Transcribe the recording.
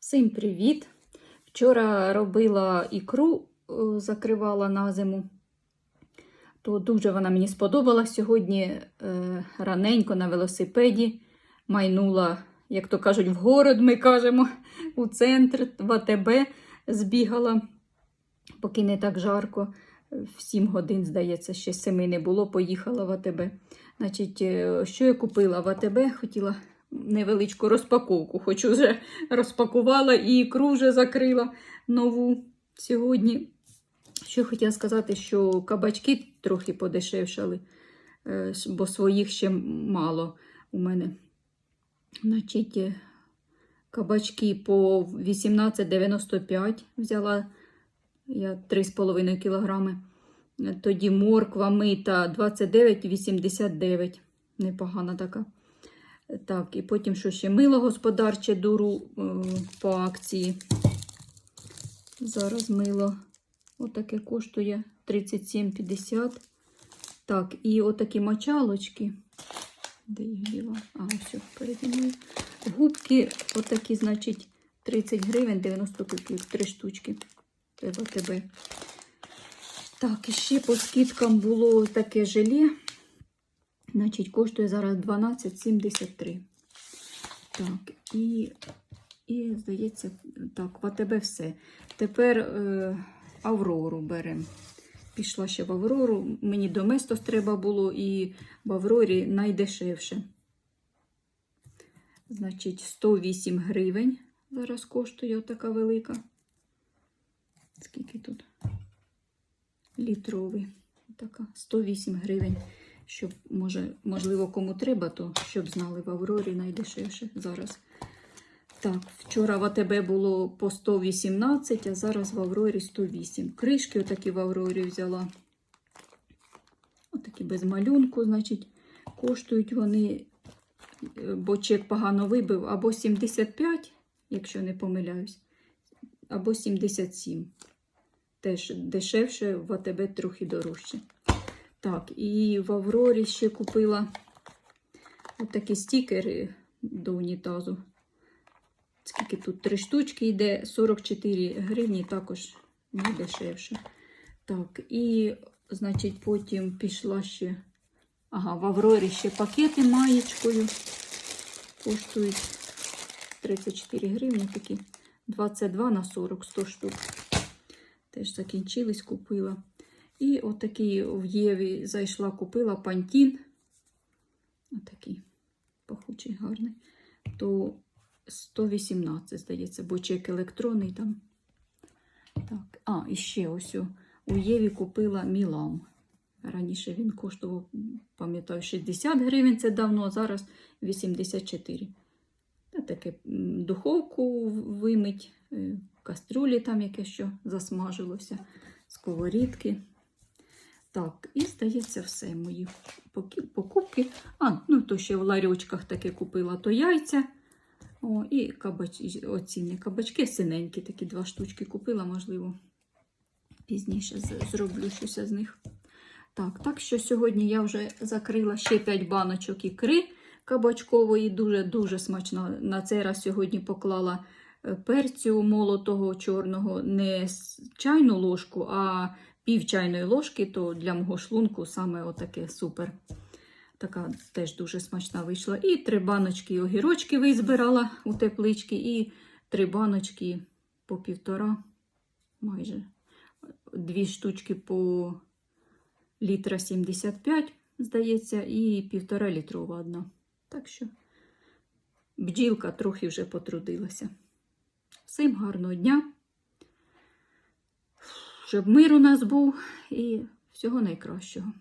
Всім привіт! Вчора робила ікру, е, закривала на зиму. То дуже вона мені сподобалась. Сьогодні е, раненько на велосипеді майнула, як то кажуть, в город, ми кажемо, у центр в АТБ збігала, поки не так жарко. В 7 годин, здається, ще 7 не було, поїхала в АТБ. Значить, е, що я купила в АТБ? Хотіла невеличку розпаковку. Хоч уже розпакувала і ікру вже закрила нову сьогодні. Що хотіла сказати, що кабачки трохи подешевшали, е, бо своїх ще мало у мене. Значить, е, кабачки по 18,95 взяла я 3,5 кілограми. Тоді морква мита 29,89. Непогана така. Так, і потім що ще мило господарче дуру е, по акції. Зараз мило отаке коштує 37,50. Так, і отакі мочалочки. Де їх діла? А, все, переді мною. Губки, отакі, значить, 30 гривень 90 копійок, 3 штучки. Треба тебе. Так, і ще по скидкам було таке желе. Значить, коштує зараз 12,73. Так, і, і здається, так, в АТБ все. Тепер е, Аврору беремо. Пішла ще в Аврору. Мені до Местос треба було, і в Аврорі найдешевше. Значить, 108 гривень. Зараз коштує така велика. Скільки тут? Літровий. Така 108 гривень. Щоб, може, можливо, кому треба, то щоб знали в Аврорі найдешевше зараз. Так, вчора в АТБ було по 118, а зараз в Аврорі 108. Кришки отакі в Аврорі взяла. Отакі без малюнку, значить, коштують вони, е, бо чек погано вибив, або 75, якщо не помиляюсь, або 77. Теж дешевше, в АТБ трохи дорожче. Так, і в Аврорі ще купила отакі стікери до унітазу. Скільки тут три штучки йде, 44 гривні, також не дешевше. Так, і, значить, потім пішла ще. Ага, в Аврорі ще пакети маєчкою. Коштують 34 гривні такі. 22 на 40, 100 штук. Теж закінчились, купила. І отакий в Єві зайшла, купила пантін. Отакий пахучий, гарний. То 118, здається, бо чек електронний там. Так, а, і ще ось у, Єві купила Мілам. Раніше він коштував, пам'ятаю, 60 гривень це давно, а зараз 84. Та таке духовку вимить, е, кастрюлі там яке що засмажилося, сковорідки. Так, і здається, все мої покупки. А, ну то ще в ларьочках таке купила, то яйця. О, і кабач... оці не кабачки синенькі, такі два штучки купила, можливо, пізніше зроблю щось з них. Так, так що сьогодні я вже закрила ще 5 баночок ікри кабачкової, дуже-дуже смачно. На цей раз сьогодні поклала е, перцю молотого чорного, не чайну ложку, а пів чайної ложки, то для мого шлунку саме отаке супер. Така теж дуже смачна вийшла. І три баночки огірочки визбирала у теплички, і три баночки по півтора, майже дві штучки по літра 75, здається, і півтора літрова одна. Так що бджілка трохи вже потрудилася. Всім гарного дня, щоб мир у нас був і всього найкращого.